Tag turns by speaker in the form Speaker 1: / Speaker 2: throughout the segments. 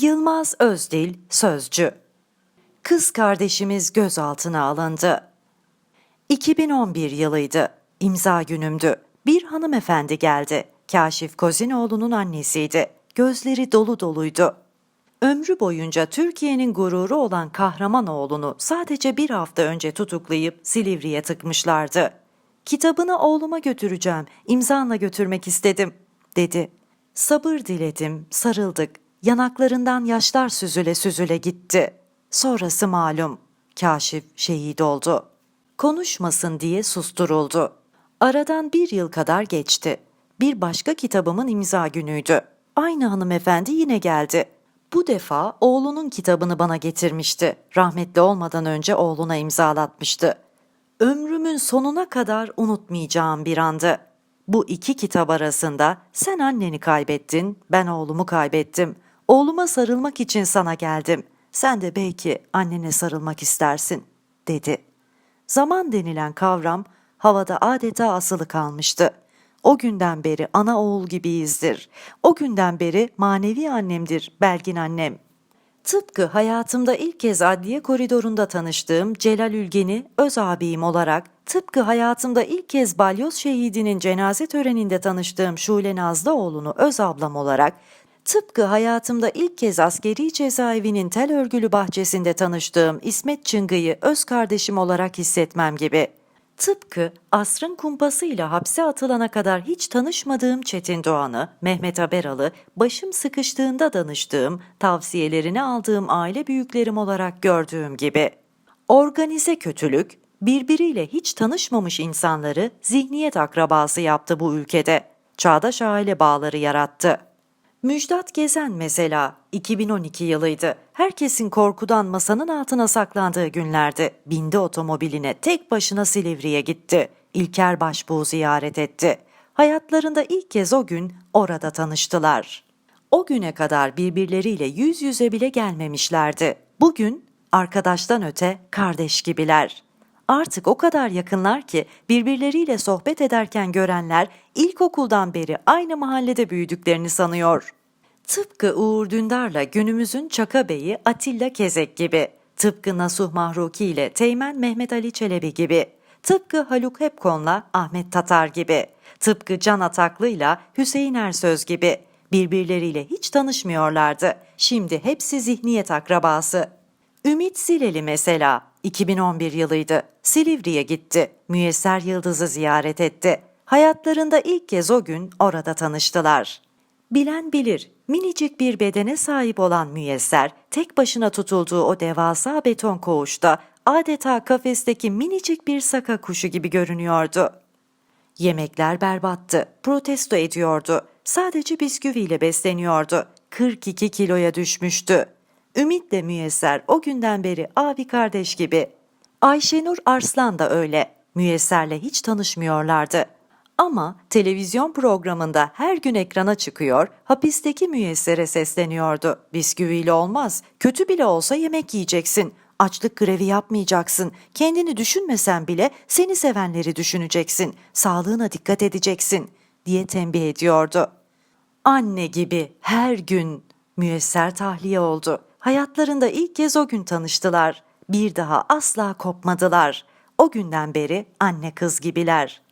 Speaker 1: Yılmaz Özdil Sözcü Kız kardeşimiz gözaltına alındı. 2011 yılıydı. İmza günümdü. Bir hanımefendi geldi. Kaşif Kozinoğlu'nun annesiydi. Gözleri dolu doluydu. Ömrü boyunca Türkiye'nin gururu olan Kahramanoğlu'nu sadece bir hafta önce tutuklayıp Silivri'ye tıkmışlardı. Kitabını oğluma götüreceğim, imzanla götürmek istedim, dedi. Sabır diledim, sarıldık. Yanaklarından yaşlar süzüle süzüle gitti. Sonrası malum. Kaşif şehit oldu. Konuşmasın diye susturuldu. Aradan bir yıl kadar geçti. Bir başka kitabımın imza günüydü. Aynı hanımefendi yine geldi. Bu defa oğlunun kitabını bana getirmişti. Rahmetli olmadan önce oğluna imzalatmıştı. Ömrümün sonuna kadar unutmayacağım bir andı. Bu iki kitap arasında sen anneni kaybettin, ben oğlumu kaybettim. Oğluma sarılmak için sana geldim. Sen de belki annene sarılmak istersin, dedi. Zaman denilen kavram havada adeta asılı kalmıştı. O günden beri ana oğul gibiyizdir. O günden beri manevi annemdir Belgin annem. Tıpkı hayatımda ilk kez adliye koridorunda tanıştığım Celal Ülgen'i öz abim olarak, tıpkı hayatımda ilk kez balyoz şehidinin cenaze töreninde tanıştığım Şule Nazlıoğlu'nu öz ablam olarak, tıpkı hayatımda ilk kez askeri cezaevinin tel örgülü bahçesinde tanıştığım İsmet Çıngı'yı öz kardeşim olarak hissetmem gibi. Tıpkı asrın kumpasıyla hapse atılana kadar hiç tanışmadığım Çetin Doğan'ı, Mehmet Aberalı, başım sıkıştığında danıştığım, tavsiyelerini aldığım aile büyüklerim olarak gördüğüm gibi. Organize kötülük, birbiriyle hiç tanışmamış insanları zihniyet akrabası yaptı bu ülkede. Çağdaş aile bağları yarattı. Müjdat Gezen mesela 2012 yılıydı. Herkesin korkudan masanın altına saklandığı günlerde bindi otomobiline tek başına Silivri'ye gitti. İlker Başbuğ'u ziyaret etti. Hayatlarında ilk kez o gün orada tanıştılar. O güne kadar birbirleriyle yüz yüze bile gelmemişlerdi. Bugün arkadaştan öte kardeş gibiler. Artık o kadar yakınlar ki birbirleriyle sohbet ederken görenler ilkokuldan beri aynı mahallede büyüdüklerini sanıyor. Tıpkı Uğur Dündar'la günümüzün Çaka Bey'i Atilla Kezek gibi, tıpkı Nasuh Mahruki ile Teğmen Mehmet Ali Çelebi gibi, tıpkı Haluk Hepkon'la Ahmet Tatar gibi, tıpkı Can Ataklı'yla Hüseyin Ersöz gibi birbirleriyle hiç tanışmıyorlardı. Şimdi hepsi zihniyet akrabası. Ümit Zileli mesela 2011 yılıydı. Silivri'ye gitti. Müyesser Yıldız'ı ziyaret etti. Hayatlarında ilk kez o gün orada tanıştılar. Bilen bilir, minicik bir bedene sahip olan Müyesser, tek başına tutulduğu o devasa beton koğuşta adeta kafesteki minicik bir saka kuşu gibi görünüyordu. Yemekler berbattı, protesto ediyordu. Sadece bisküviyle besleniyordu. 42 kiloya düşmüştü. Ümit'le Müyesser o günden beri abi kardeş gibi. Ayşenur Arslan da öyle. Müyesser'le hiç tanışmıyorlardı. Ama televizyon programında her gün ekrana çıkıyor, hapisteki müyessere sesleniyordu. Bisküviyle olmaz, kötü bile olsa yemek yiyeceksin. Açlık grevi yapmayacaksın. Kendini düşünmesen bile seni sevenleri düşüneceksin. Sağlığına dikkat edeceksin diye tembih ediyordu. Anne gibi her gün müyesser tahliye oldu. Hayatlarında ilk kez o gün tanıştılar. Bir daha asla kopmadılar. O günden beri anne kız gibiler.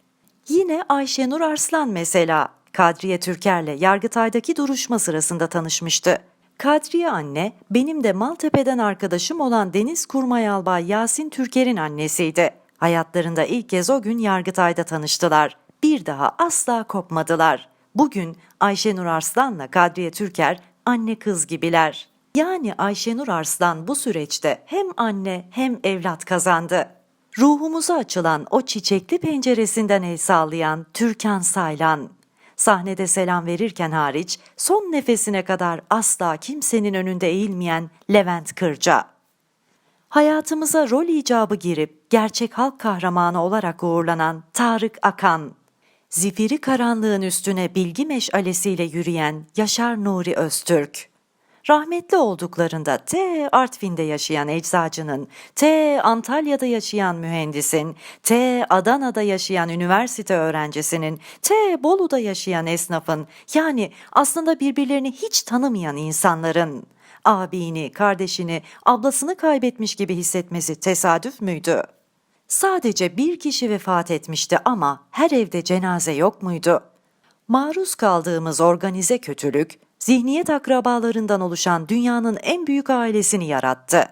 Speaker 1: Yine Ayşenur Arslan mesela Kadriye Türker'le Yargıtay'daki duruşma sırasında tanışmıştı. Kadriye anne benim de Maltepe'den arkadaşım olan Deniz Kurmay Albay Yasin Türker'in annesiydi. Hayatlarında ilk kez o gün Yargıtay'da tanıştılar. Bir daha asla kopmadılar. Bugün Ayşenur Arslan'la Kadriye Türker anne kız gibiler. Yani Ayşenur Arslan bu süreçte hem anne hem evlat kazandı. Ruhumuza açılan o çiçekli penceresinden el sallayan Türkan Saylan. Sahnede selam verirken hariç son nefesine kadar asla kimsenin önünde eğilmeyen Levent Kırca. Hayatımıza rol icabı girip gerçek halk kahramanı olarak uğurlanan Tarık Akan. Zifiri karanlığın üstüne bilgi meşalesiyle yürüyen Yaşar Nuri Öztürk. Rahmetli olduklarında T Artvin'de yaşayan eczacının, T Antalya'da yaşayan mühendisin, T Adana'da yaşayan üniversite öğrencisinin, T Bolu'da yaşayan esnafın yani aslında birbirlerini hiç tanımayan insanların abini, kardeşini, ablasını kaybetmiş gibi hissetmesi tesadüf müydü? Sadece bir kişi vefat etmişti ama her evde cenaze yok muydu? Maruz kaldığımız organize kötülük, zihniyet akrabalarından oluşan dünyanın en büyük ailesini yarattı.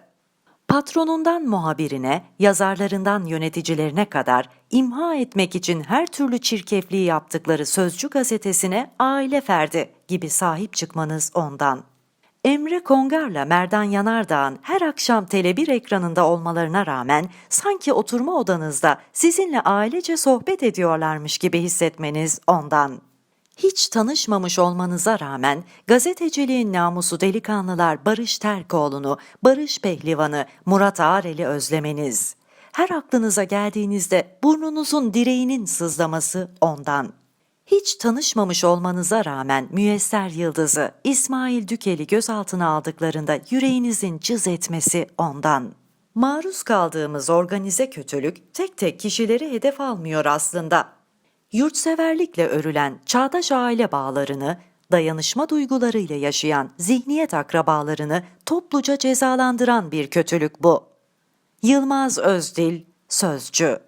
Speaker 1: Patronundan muhabirine, yazarlarından yöneticilerine kadar imha etmek için her türlü çirkefliği yaptıkları Sözcü gazetesine aile ferdi gibi sahip çıkmanız ondan. Emre Kongar'la Merdan Yanardağ'ın her akşam Tele1 ekranında olmalarına rağmen sanki oturma odanızda sizinle ailece sohbet ediyorlarmış gibi hissetmeniz ondan. Hiç tanışmamış olmanıza rağmen gazeteciliğin namusu delikanlılar Barış Terkoğlu'nu, Barış Pehlivan'ı, Murat Ağrel'i özlemeniz. Her aklınıza geldiğinizde burnunuzun direğinin sızlaması ondan. Hiç tanışmamış olmanıza rağmen Müyesser Yıldız'ı, İsmail Dükel'i gözaltına aldıklarında yüreğinizin cız etmesi ondan. Maruz kaldığımız organize kötülük tek tek kişileri hedef almıyor aslında. Yurtseverlikle örülen çağdaş aile bağlarını, dayanışma duygularıyla yaşayan zihniyet akrabalarını topluca cezalandıran bir kötülük bu. Yılmaz Özdil, Sözcü